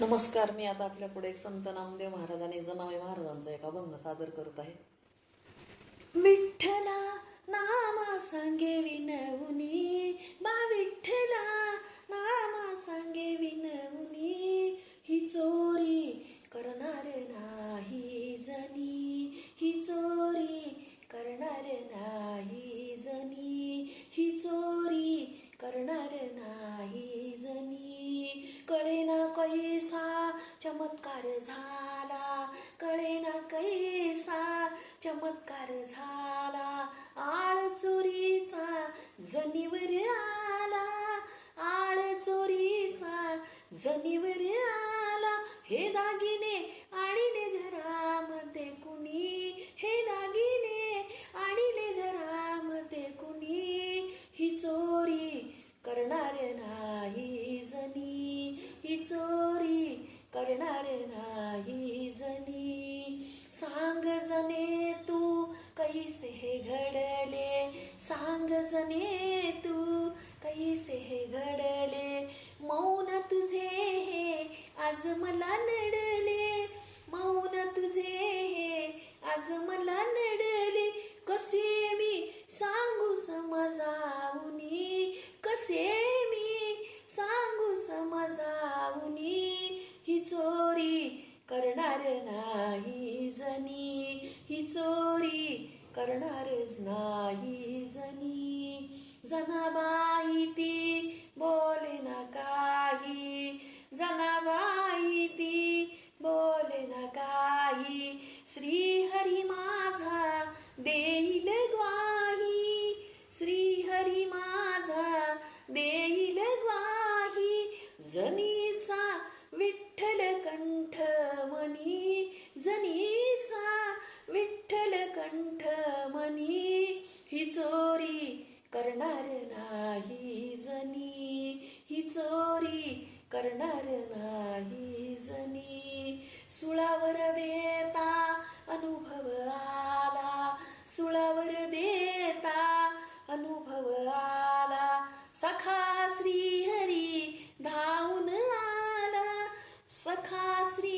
नमस्कार मी आता आपल्या पुढे एक संत नामदेव महाराज आणि जनावे महाराजांचा एक अभंग सादर करत आहे. विठ्ठला नामा सांगे विनवुनी बा विठ्ठला चमत्कार झाला. कळेना कैसा चमत्कार झाला. आळ चोरीचा जनीवर आला. आळ चोरीचा जनीवर आला. हे दागिने सांग सने तू कैसे हे घडले मौन तुझे हे आज मला नडले. मौन तुझे हे आज मला नडले. कसे मी सांगू समजावुनी? कसे मी सांगू समजावुनी? ही चोरी करणार नाही जनी. ही चोरी करणारेच नाही जनी. जनाबा करणार नाही जनी. सुळावर देता अनुभव आला. सुळावर देता अनुभव आला. सखा श्री हरी धावून आला. सखा श्री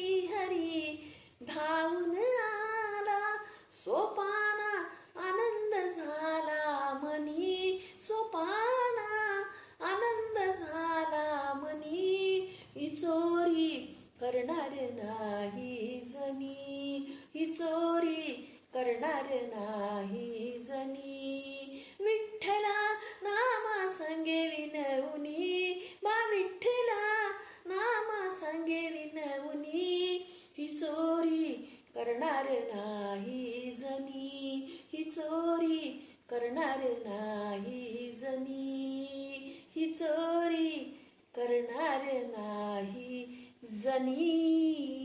करणार नाही जनी. ही चोरी करणार नाही जनी. विठ्ठला नामा संगे विनवनी. मा विठ्ठला नामा संगे विनवनी. ही चोरी करणार नाही जनी. ही चोरी करणार नाही जनी. ही चोरी करणार नाही जनी